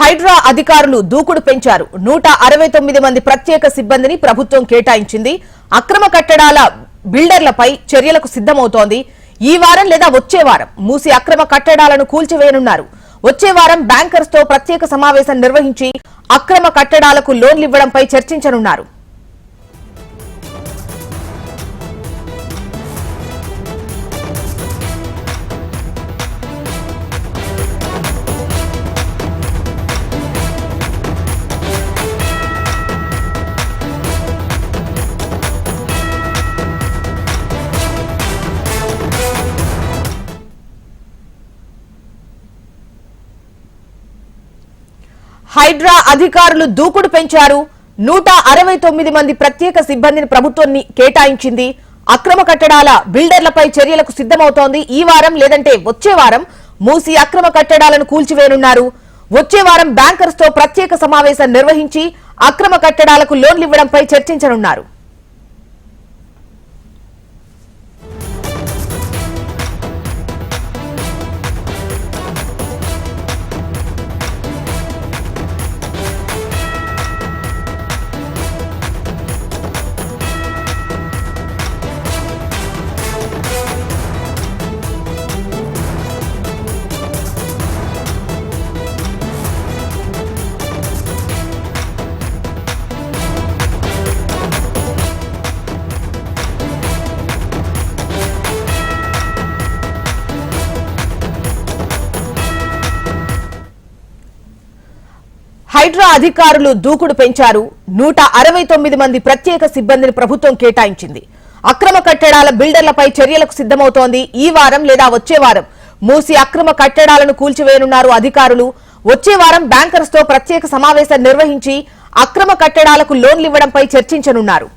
హైడ్రా అధికారులు దూకుడు పెంచారు. నూట అరవై తొమ్మిది మంది ప్రత్యేక సిబ్బందిని ప్రభుత్వం కేటాయించింది. అక్రమ కట్టడాల బిల్డర్లపై చర్యలకు సిద్ధమవుతోంది. ఈ వారం లేదా వచ్చే వారం మూసి అక్రమ కట్టడాలను కూల్చివేయనున్నారు. వచ్చే వారం బ్యాంకర్స్తో ప్రత్యేక సమావేశం నిర్వహించి అక్రమ కట్టడాలకు లోన్లివ్వడంపై చర్చించనున్నారు. హైడ్రా అధికారులు దూకుడు పెంచారు. నూట అరవై తొమ్మిది మంది ప్రత్యేక సిబ్బందిని ప్రభుత్వం కేటాయించింది. అక్రమ కట్టడాల బిల్డర్లపై చర్యలకు సిద్ధమవుతోంది. ఈ వారం లేదంటే వచ్చే వారం మూసి అక్రమ కట్టడాలను కూల్చివేనున్నారు వచ్చే వారం బ్యాంకర్స్తో ప్రత్యేక సమావేశం నిర్వహించి అక్రమ కట్టడాలకు లోన్లు ఇవ్వడంపై చర్చించనున్నారు. హైడ్రా అధికారులు దూకుడు పెంచారు. నూట అరవై తొమ్మిది మంది ప్రత్యేక సిబ్బందిని ప్రభుత్వం కేటాయించింది. అక్రమ కట్టడాల బిల్డర్లపై చర్యలకు సిద్ధమవుతోంది. ఈ వారం లేదా వచ్చే వారం మూసి అక్రమ కట్టడాలను కూల్చివేయనున్నారు అధికారులు. వచ్చే వారం బ్యాంకర్స్తో ప్రత్యేక సమావేశం నిర్వహించి అక్రమ కట్టడాలకు లోన్లు ఇవ్వడంపై చర్చించనున్నారు.